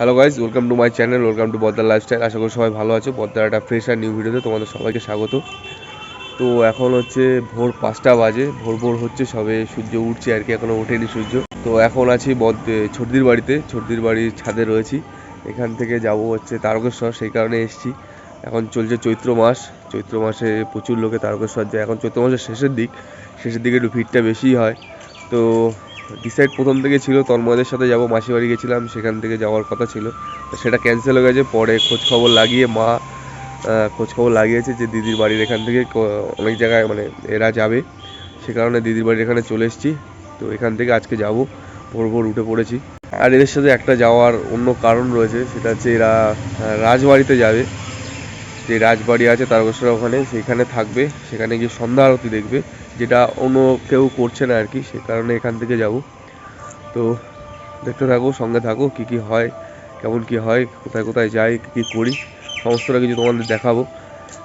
Hello guys welcome to my channel welcome to Boddar lifestyle আশা করি সবাই ভালো আছো। বদ্দার একটা ফ্রেশ আর নিউ ভিডিওতে তোমাদের সবাইকে স্বাগত। তো এখন হচ্ছে ভোর পাঁচটা বাজে, ভোর ভোর হচ্ছে সবে সূর্য উঠছে, আর কি এখনও ওঠেনি সূর্য। তো এখন আছি বদ ছর্দির বাড়িতে, ছর্দির বাড়ির ছাদে রয়েছি। এখান থেকে যাব হচ্ছে তারকেশ্বর, সেই কারণে এসেছি। এখন চলছে চৈত্র মাস, চৈত্র মাসে প্রচুর লোকে তারকেশ্বর যায়। এখন চৈত্র মাসের শেষের দিক, শেষের দিকে একটু ভিড়টা বেশিই হয়। তো ডিসাইড প্রথম থেকে ছিল তন্ময়দের সাথে যাব মাসি বাড়ি গেছিলাম, সেখান থেকে যাওয়ার কথা ছিল। সেটা ক্যান্সেল হয়ে গেছে, পরে খোঁজ খবর লাগিয়ে মা খোঁজ খবর লাগিয়েছে যে দিদির বাড়ির এখান থেকে অনেক জায়গায় মানে এরা যাবে। সে কারণে দিদির বাড়ির এখানে চলে এসেছি। তো এখান থেকে আজকে যাব ভোর ভোর উঠে পড়েছি। আর এদের সাথে একটা যাওয়ার অন্য কারণ রয়েছে, সেটা হচ্ছে এরা রাজবাড়িতে যাবে। যে রাজবাড়ি আছে তারকেশ্বর ওখানে সেখানে থাকবে। সেখানে গিয়ে সন্ধ্যা আরতি দেখবে। যেটা অন্য কেউ করছে না আর কি, সে কারণে এখান থেকে যাব। তো দেখতে থাকো, সঙ্গে থাকো, কি কি হয়, কেমন কি হয়, কোথায় কোথায় যাই, কী কী করি, সমস্তটা কিছু তোমাদের দেখাবো।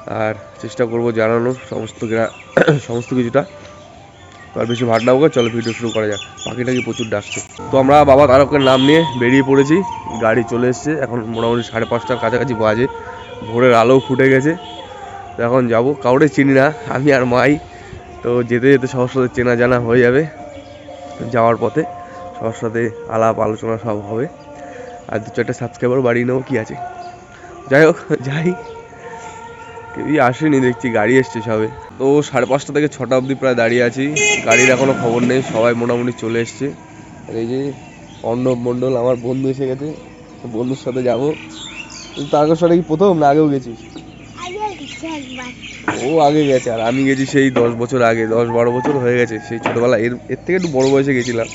আর চেষ্টা করব জানানোর সমস্ত সমস্ত কিছুটা। আর বেশি ভাট না চলো ভিডিও শুরু করা যাক। পাখিটা কি প্রচুর ডাকছে। তো আমরা বাবা তারকের নাম নিয়ে বেরিয়ে পড়েছি। গাড়ি চলে এসছে, এখন মোটামুটি সাড়ে পাঁচটার কাছাকাছি বাজে। ভোরের আলো ফুটে গেছে। এখন যাব। কাউরে চিনি না, আমি আর মাই। তো যেতে যেতে সবার সাথে চেনা জানা হয়ে যাবে। যাওয়ার পথে সবার সাথে আলাপ আলোচনা সব হবে। আর দু চারটে সাবস্ক্রাইবার বাড়িয়ে নেব কী আছে? যাই হোক, যাই। কেউই আসেনি, দেখছি গাড়ি এসছে সবে। তো সাড়ে পাঁচটা থেকে ছটা অবধি প্রায় দাঁড়িয়ে আছি। গাড়ির এখনও খবর নেই, সবাই মোটামুটি চলে এসছে। আর এই যে অর্ণব মণ্ডল, আমার বন্ধু এসে গেছে। বন্ধুর সাথে যাব। তারকেশ্বরে কি প্রথম না আগেও গেছিস? ও আগে গেছে আর আমি গেছি সেই দশ বছর আগে দশ বারো বছর হয়ে গেছে সেই ছোটোবেলা। এর এর থেকে একটু বড় বয়সে গেছিলাম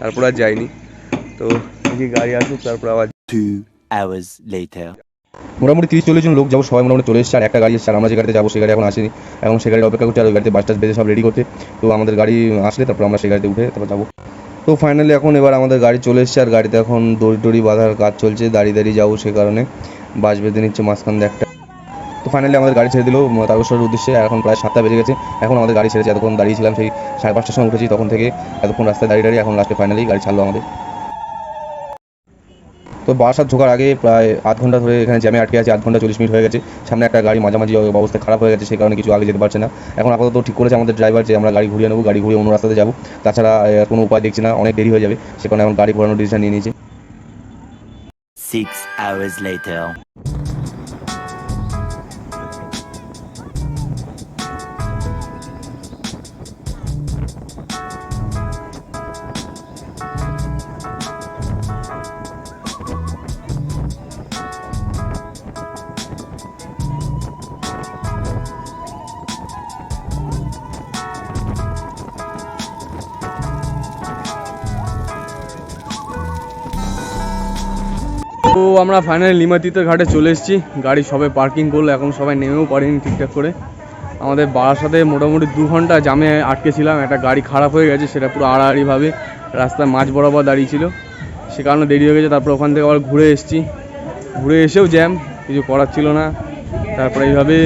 তারপর আর যাইনি। তো দেখি গাড়ি আসুক তারপর আবার. মোটামুটি তিরিশ চল্লিশ জন লোক যাব সবাই মোটামুটি চলে এসেছে আর একটা গাড়ি এসেছে আর আমরা যে গাড়িতে যাব সেই গাড়ি এখন আসেনি। এখন সেই গাড়ির অপেক্ষা করছি আর ওই গাড়িতে বাস টাস বেঁধে সব রেডি করতে। তো আমাদের গাড়ি আসলে তারপর আমরা সেই গাড়িতে উঠে তারপর যাব। তো ফাইনালি এখন এবার আমাদের গাড়ি চলে এসেছে আর গাড়িতে এখন দড়ি টড়ি বাঁধার কাজ চলছে দাঁড়িয়ে দাঁড়িয়ে যাব সে কারণে। বাস বেঁধে নিচ্ছে মাঝখান দিয়ে একটা। তো ফাইনালি আমাদের গাড়ি ছেড়ে দিল তারকেশ্বরের উদ্দেশ্যে এখন প্রায় সাতটা বেজে গেছে। এখন আমাদের গাড়ি ছেড়েছে, এতক্ষণ দাঁড়িয়েছিলাম সেই সাড়ে পাঁচটার সময় উঠেছি, তখন থেকে এতক্ষণ রাস্তায় দাঁড়িয়ে দাঁড়িয়ে এখন লাস্টে ফাইনালি গাড়ি ছাড়লো আমাদের। তো বাসার ঢোকার আগে প্রায় আধ ঘণ্টা ধরে এখানে জ্যামে আটকে আছে, আধ ঘণ্টা চল্লিশ মিনিট হয়ে গেছে। সামনে একটা গাড়ি মাঝামাঝি অবস্থা খারাপ হয়ে গেছে, সেই কারণে কিছু আগে যেতে পারছে না। এখন আপাতত ঠিক করেছে আমাদের ড্রাইভার যে আমরা গাড়ি ঘুরিয়ে নেব, গাড়ি ঘুরিয়ে অন্য রাস্তাতে যাব। তাছাড়া কোনো উপায় দেখছি না, অনেক দেরি হয়ে যাবে। সে কারণে এখন গাড়ি ঘোরানোর ডিসিশন নিয়ে নিয়েছে। Six hours later. তো আমরা ফাইনালি লিমাতিতে ঘাটে চলে এসেছি। গাড়ি সবে পার্কিং করল, এখন সবাই নেমেও পারিনি ঠিকঠাক করে। আমাদের বারাসাতে মোটামুটি দু ঘণ্টা জামে আটকে ছিলাম, একটা গাড়ি খারাপ হয়ে গেছে, সেটা পুরো আড়াআড়িভাবে রাস্তায় মাঝ বরাবর দাঁড়িয়েছিল। সে কারণে দেরি হয়ে গেছে, তারপর ওখান থেকে আবার ঘুরে এসেছি। ঘুরে এসেও জ্যাম, কিছু করার ছিল না। তারপরে এইভাবে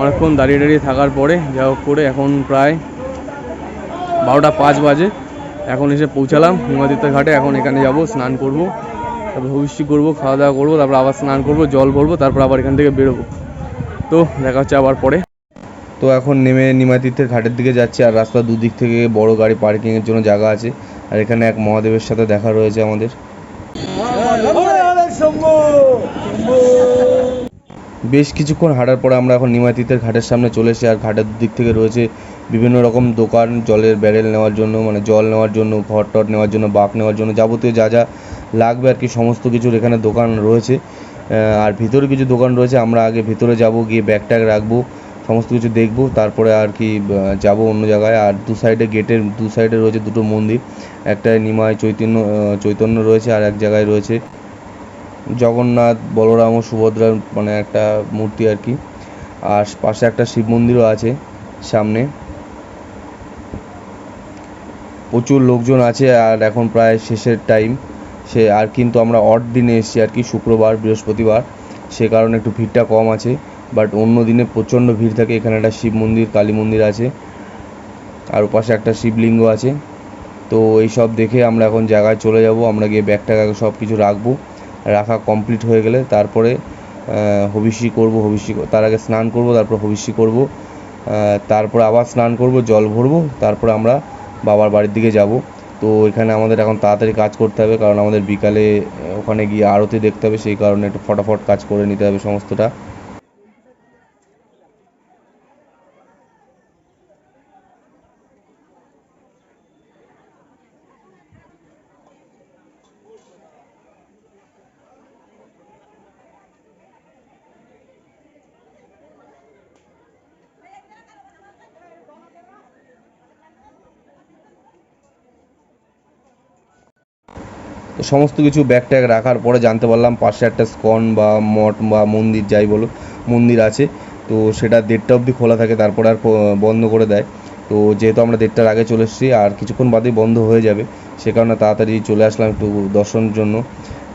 অনেকক্ষণ দাঁড়িয়ে দাঁড়িয়ে থাকার পরে যা হোক করে এখন প্রায় বারোটা পাঁচ বাজে। এখন এসে পৌঁছালাম হিমাদিত্য ঘাটে, এখন এখানে যাব, স্নান করব। তারপর ভবিষ্যৎ করব, খাওয়া দাওয়া করব, তারপর আবার স্নান করব, জল ভরবো, তারপর আবার এখান থেকে বেরোবো। তো দেখা হচ্ছে আবার পরে। তো এখন নেমে নিমাতীর্থের ঘাটের দিকে যাচ্ছি, আর রাস্তা দুদিক থেকে বড় গাড়ি পার্কিংয়ের জন্য জায়গা আছে। আর এখানে এক মহাদেবের সাথে দেখা রয়েছে আমাদের। বেশ কিছুক্ষণ হাঁটার পরে আমরা এখন নিমাতীতের ঘাটের সামনে চলে এসেছি, আর ঘাটের দিক থেকে রয়েছে বিভিন্ন রকম দোকান, জলের ব্যারেল নেওয়ার জন্য মানে জল নেওয়ার জন্য ঘর টট নেওয়ার জন্য, বাঁক নেওয়ার জন্য, যাবতীয় যা যা লাগবে আর কি, সমস্ত কিছুর এখানে দোকান রয়েছে। আর ভিতরে কিছু দোকান রয়েছে, আমরা আগে ভিতরে যাব, গিয়ে ব্যাগ ট্যাগ রাখব, সমস্ত কিছু দেখব, তারপরে আর কি যাব অন্য জায়গায়। আর দু সাইডে গেটের, দু সাইডে রয়েছে দুটো মন্দির একটা নিমাই চৈতন্য চৈতন্য রয়েছে আর এক জায়গায় রয়েছে জগন্নাথ, বলরাম ও সুভদ্রার মানে একটা মূর্তি আর কি। আর পাশে একটা শিব মন্দিরও আছে সামনে। প্রচুর লোকজন আছে আর এখন প্রায় শেষের টাইম সে আর কিন্তু আমরা অড দিনে এসেছি আর কি, শুক্রবার, বৃহস্পতিবার। সে কারণে একটু ভিড়টা কম আছে। বাট অন্য দিনে প্রচণ্ড ভিড় থাকে, এখানে একটা শিব মন্দির, কালী মন্দির আছে। আর ওপাশে একটা শিবলিঙ্গ আছে। তো এই সব দেখে আমরা এখন জায়গায় চলে যাব। আমরা গিয়ে ব্যাগ ট্যাগ সব কিছু রাখব। রাখা কমপ্লিট হয়ে গেলে তারপরে হবিষি করব হবিষি তার আগে স্নান করব, তারপর হবিষি করব। তারপর আবার স্নান করব, জল ভরবো। তারপর আমরা বাবার বাড়ির দিকে যাব। তো এখানে আমাদের এখন তাড়াতাড়ি কাজ করতে হবে, কারণ আমাদের বিকালে ওখানে গিয়ে আরতি দেখতে হবে, সেই কারণে একটু ফটাফট কাজ করে নিতে হবে সমস্তটা। সমস্ত কিছু ব্যাগ ট্যাগ রাখার পরে জানতে পারলাম পাশে একটা স্কন বা মঠ বা মন্দির যাই বলো মন্দির আছে। তো সেটা দেড়টা অবধি খোলা থাকে, তারপরে আর বন্ধ করে দেয়। তো যেহেতু আমরা দেড়টার আগে চলে এসেছি, আর কিছুক্ষণ বাদেই বন্ধ হয়ে যাবে, সে কারণে তাড়াতাড়ি চলে আসলাম একটু দর্শনের জন্য।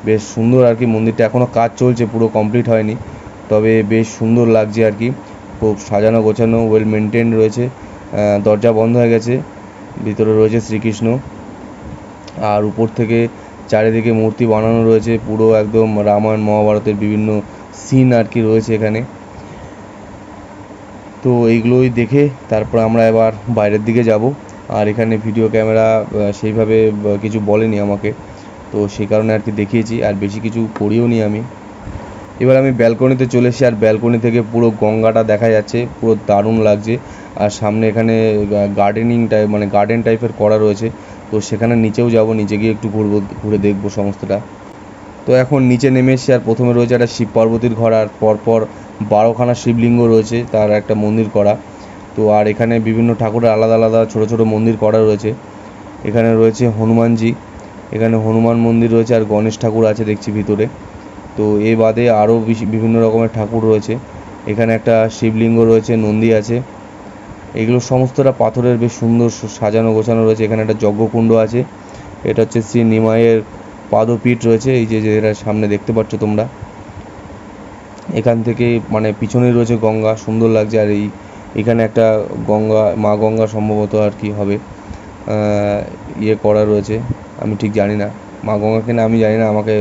বেশ সুন্দর আর কি মন্দিরটা এখনও কাজ চলছে, পুরো কমপ্লিট হয়নি। তবে বেশ সুন্দর লাগছে আর কি। খুব সাজানো গোছানো ওয়েল মেনটেন রয়েছে। দরজা বন্ধ হয়ে গেছে, ভিতরে রয়েছে শ্রীকৃষ্ণ। আর উপর থেকে চারিদিকে মূর্তি বানানো রয়েছে, পুরো একদম রামায়ণ, মহাভারতের বিভিন্ন সিন আর কি রয়েছে এখানে। তো এইগুলোই দেখে তারপর আমরা এবার বাইরের দিকে যাব। আর এখানে ভিডিও ক্যামেরা সেইভাবে কিছু বলেনি আমাকে। তো সেই কারণে আর কি দেখিয়েছি, আর বেশি কিছু করিও নি আমি। এবার আমি ব্যালকনিতে চলে এসেছি, আর ব্যালকনি থেকে পুরো গঙ্গাটা দেখা যাচ্ছে, পুরো দারুণ লাগছে। আর সামনে এখানে গার্ডেনিং টাইপ মানে গার্ডেন টাইপের করা রয়েছে। তো সেখানে নিচেও যাব, নিচে গিয়ে একটু ঘুরবো, ঘুরে দেখব সমস্তটা। তো এখন নিচে নেমে এসেছি আর প্রথমে রয়েছে একটা শিব পার্বতীর ঘর আর পরপর বারোখানা শিবলিঙ্গ রয়েছে তার একটা মন্দির করা। তো আর এখানে বিভিন্ন ঠাকুরের আলাদা আলাদা ছোট ছোট মন্দির করা রয়েছে। এখানে রয়েছে হনুমানজি, এখানে হনুমান মন্দির রয়েছে আর গণেশ ঠাকুর আছে দেখছি ভিতরে। তো এ বাদে আরও বিভিন্ন রকমের ঠাকুর রয়েছে। এখানে একটা শিবলিঙ্গ রয়েছে, নন্দী আছে। এগুলো সমস্তটা পাথরের বেশ সুন্দর সাজানো গোছানো রয়েছে। এখানে একটা যজ্ঞকুণ্ড আছে। এটা হচ্ছে শ্রী নিমাইয়ের পাদপীঠ রয়েছে। এই যে যেটা সামনে দেখতে পাচ্ছ তোমরা। এখান থেকে মানে পিছনে রয়েছে গঙ্গা। সুন্দর লাগছে। আর এই, এখানে একটা গঙ্গা, মা গঙ্গা সম্ভবত আর কি হবে। ইয়ে করা রয়েছে। আমি ঠিক জানি না। মা গঙ্গা কিনা আমি জানি না। আমাকে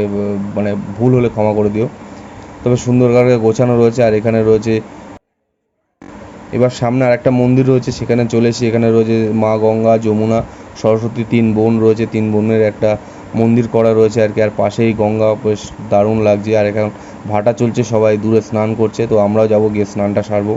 মানে ভুল হলে ক্ষমা করে দিও। তবে সুন্দর গোছানো রয়েছে। আর এখানে রয়েছে এবার সামনে আরেকটা মন্দির রয়েছে, সেখানে চলে এসেছি। এখানে রয়েছে মা গঙ্গা, যমুনা, সরস্বতী, তিন বোন রয়েছে। তিন বোনের একটা মন্দির করা রয়েছে আর কি। আর পাশেই গঙ্গা, বেশ দারুণ লাগছে। আর এখন ভাটা চলছে, সবাই দূরে স্নান করছে। তো আমরাও যাব, গিয়ে স্নানটা সারবো।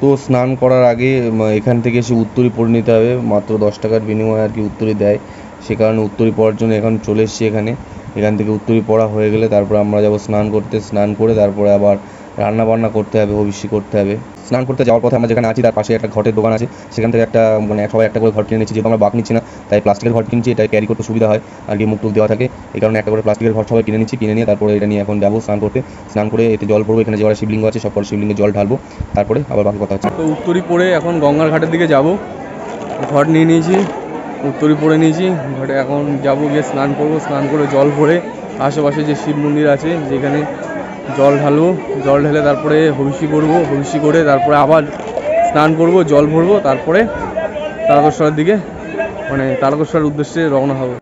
তো স্নান করার আগে এখান থেকে এসে উত্তরী পরে নিতে হবে। মাত্র দশ টাকার বিনিময়ে আর কি উত্তরী দেয়। সে কারণে উত্তরী পড়ার জন্য এখন চলে এসেছি এখানে। এখান থেকে উত্তরী পড়া হয়ে গেলে তারপর আমরা যাব স্নান করতে। স্নান করে তারপরে আবার রান্না বান্না করতে হবে ভবিষ্যৎ করতে হবে। স্নান করতে যাওয়ার পথে আমরা যেখানে আছি, তার পাশে একটা ঘটের দোকান আছে। সেখান থেকে একটা মানে সবাই একটা করে ঘর কিনে নিচ্ছি, যেহেতু আমরা বাক নিচ্ছি না, তাই প্লাস্টিকের ঘর কিনছি এটা ক্যারি করতে সুবিধা হয়, আর কি মুখ দেওয়া থাকে। এই কারণে একটা করে প্লাস্টিকের ঘর সবাই কিনে নিচ্ছি, কিনে নিয়ে তারপরে এটা নিয়ে এখন যাব স্নান করতে। স্নান করে এতে জল পড়ব এখানে যে কটা শিবলিঙ্গ আছে, সব শিবলিঙ্গে জল ঢালবো, তারপরে আবার বাকি কথা হচ্ছে। তো উত্তরি পরে এখন গঙ্গার ঘাটের দিকে যাব। ঘট নিয়ে নিয়েছি উত্তরি পরে নিয়েছি, ঘটে এখন যাব, গিয়ে স্নান করব, স্নান করে জল ভরে আশেপাশে যে শিব মন্দির আছে, যেখানে জল ঢালবো, জল ঢেলে তারপরে হবিষি করব হবিষি করে তারপরে আবার স্নান করব, জল ভরবো, তারপরে তারকেশ্বরের দিকে মানে তারকেশ্বরের উদ্দেশ্যে রওনা হব।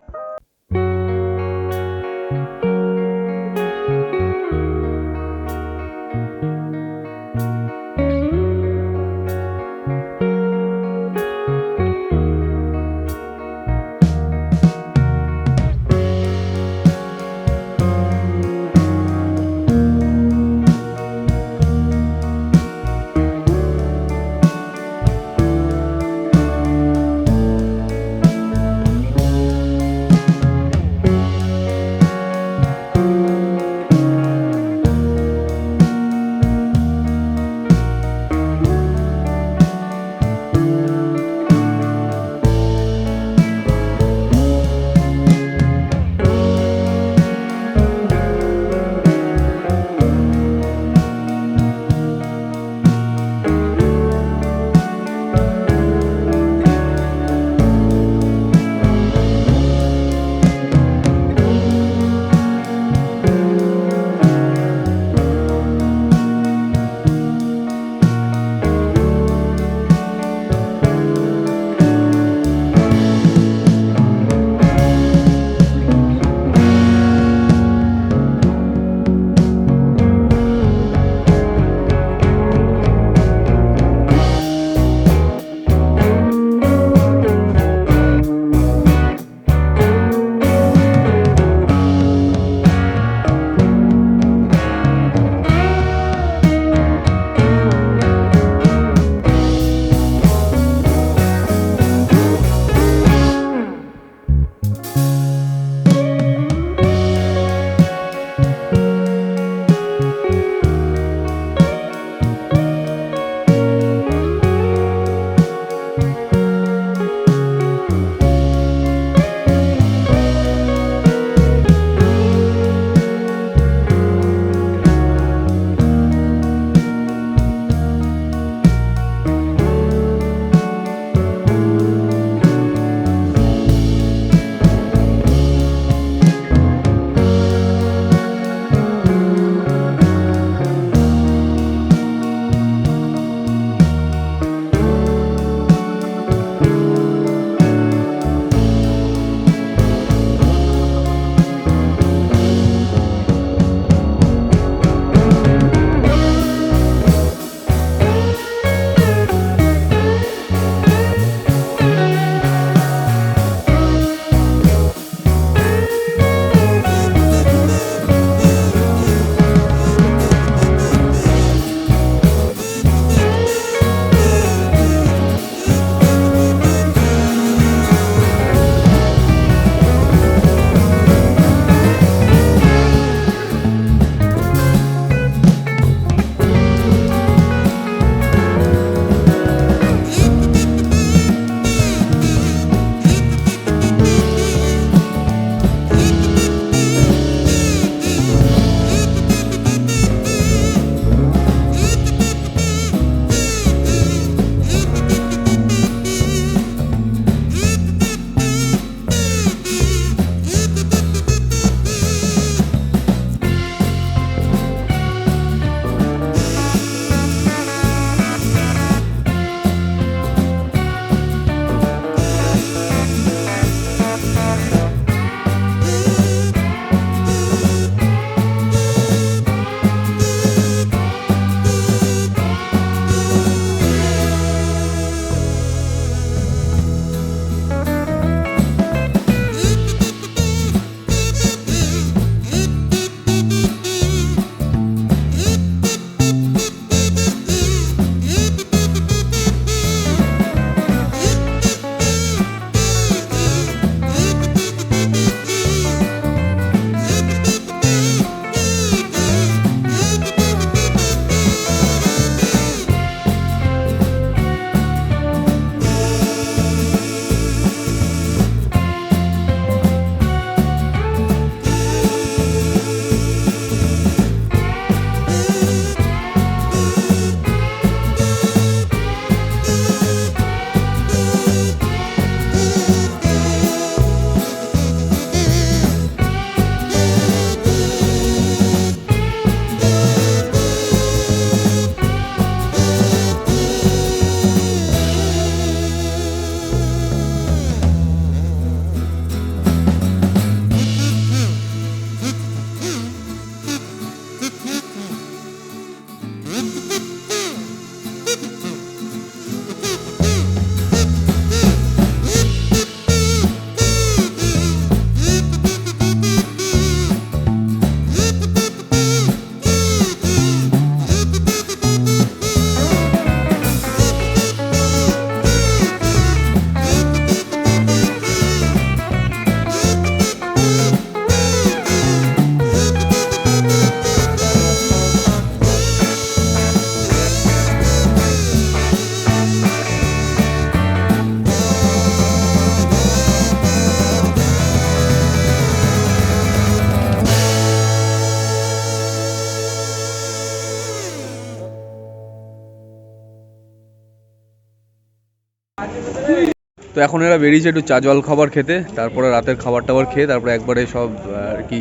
এখন এরা বেরিয়েছে একটু চা জল খাবার খেতে, তারপরে রাতের খাবার টাবার খেয়ে তারপরে একবারে সব আর কি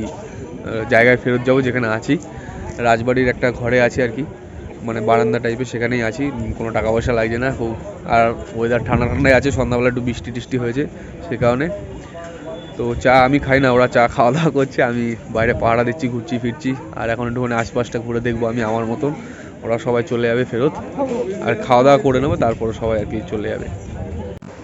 জায়গায় ফেরত যাব যেখানে আছি। রাজবাড়ির একটা ঘরে আছি আর কি মানে বারান্দা টাইপের সেখানেই আছি কোনো টাকা পয়সা লাগছে না, খুব, আর ওয়েদার ঠান্ডা ঠান্ডাই আছে, সন্ধ্যাবেলা একটু বৃষ্টি টিষ্টি হয়েছে সে কারণে। তো চা আমি খাই না, ওরা চা খাওয়া দাওয়া করছে, আমি বাইরে পাহাড়া দিচ্ছি, ঘুরছি, ফিরছি, আর এখন একটুখানি আশপাশটা ঘুরে দেখব আমি আমার মতন। ওরা সবাই চলে যাবে ফেরত, আর খাওয়া দাওয়া করে নেব, তারপরে সবাই আর কি চলে যাবে।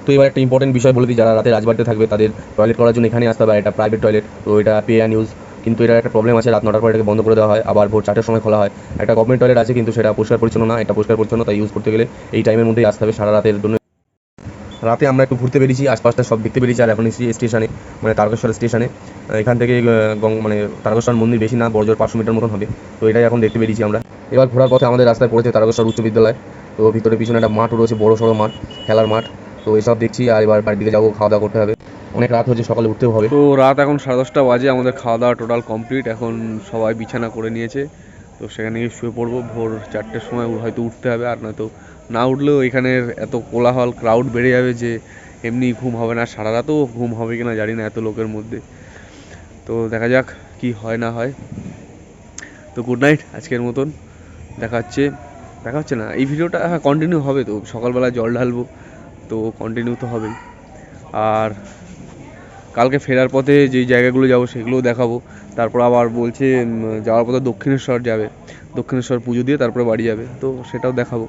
তো এবার একটা ইম্পর্টেন্ট বিষয় বলে দিই, যারা রাতে রাজবাড়িতে থাকবে, তাদের টয়লেট করার জন্য এখানে আসতে হবে এটা প্রাইভেট টয়লেট তো এটা পে অ্যান্ড ইউজ কিন্তু এটা একটা প্রবলেম আছে, রাত নটার পর এটাকে বন্ধ করে দেওয়া হয়, আবার ভোর চারটের সময় খোলা হয়। একটা গভর্নমেন্ট টয়লেট আছে, কিন্তু সেটা পরিষ্কার পরিচ্ছন্ন না, এটা পরিষ্কার পরিচ্ছন্ন, তাই ইউজ করতে গেলে এই টাইমের মধ্যেই আসতে হবে সারা রাতের জন্য। রাতে আমরা একটু ঘুরতে বেরিয়েছি, আশপাশটা সব দেখতে বেরিয়েছি, আর এখন এসেছি স্টেশনে মানে তারকেশ্বর স্টেশনে এখান থেকে মানে তারকেশ্বর মন্দির বেশি না বড়জোর পাঁচশো মিটার মতন হবে। তো এটাই এখন দেখতে বেরিয়েছি আমরা। এবার ঘোরার পথে আমাদের রাস্তায় পড়েছে তারকেশ্বর উচ্চ বিদ্যালয়। তো ভিতরে পিছনে একটা মাঠ রয়েছে, বড় সড়ো মাঠ, খেলার মাঠ। তো এসব দেখছি, আর এবার বাড়ির দিকে যাব, খাওয়া দাওয়া করতে হবে। অনেক রাত হয়েছে, সকালে উঠতেও হবে। তো রাত এখন সাড়ে দশটা বাজে, আমাদের খাওয়া দাওয়া টোটাল কমপ্লিট। এখন সবাই বিছানা করে নিয়েছে, তো সেখানে গিয়ে শুয়ে পড়ব। ভোর চারটের সময় হয়তো উঠতে হবে, আর নয়তো না উঠলেও এখানের এত কোলাহল ক্রাউড বেড়ে যাবে যে এমনি ঘুম হবে না। সারা রাতও ঘুম হবে কি না জানি না এত লোকের মধ্যে। তো দেখা যাক কি হয় না হয়। তো গুড নাইট আজকের মতন। দেখা হচ্ছে দেখা হচ্ছে না। এই ভিডিওটা হ্যাঁ কন্টিনিউ হবে তো। সকালবেলা জল ঢালবো। তো কন্টিনিউ তো হবেই। আর কালকে ফেরার পথে যে জায়গাগুলো যাব সেগুলোও দেখাবো। তারপর আবার বলছে যাওয়ার পথে দক্ষিণেশ্বর যাবে। দক্ষিণেশ্বর পুজো দিয়ে তারপরে বাড়ি যাবে। তো সেটাও দেখাবো।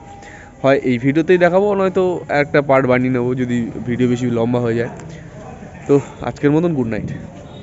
হয় এই ভিডিওতেই দেখাবো, নয়তো একটা পার্ট বানিয়ে নেব যদি ভিডিও বেশি লম্বা হয়ে যায়। তো আজকের মতন গুড নাইট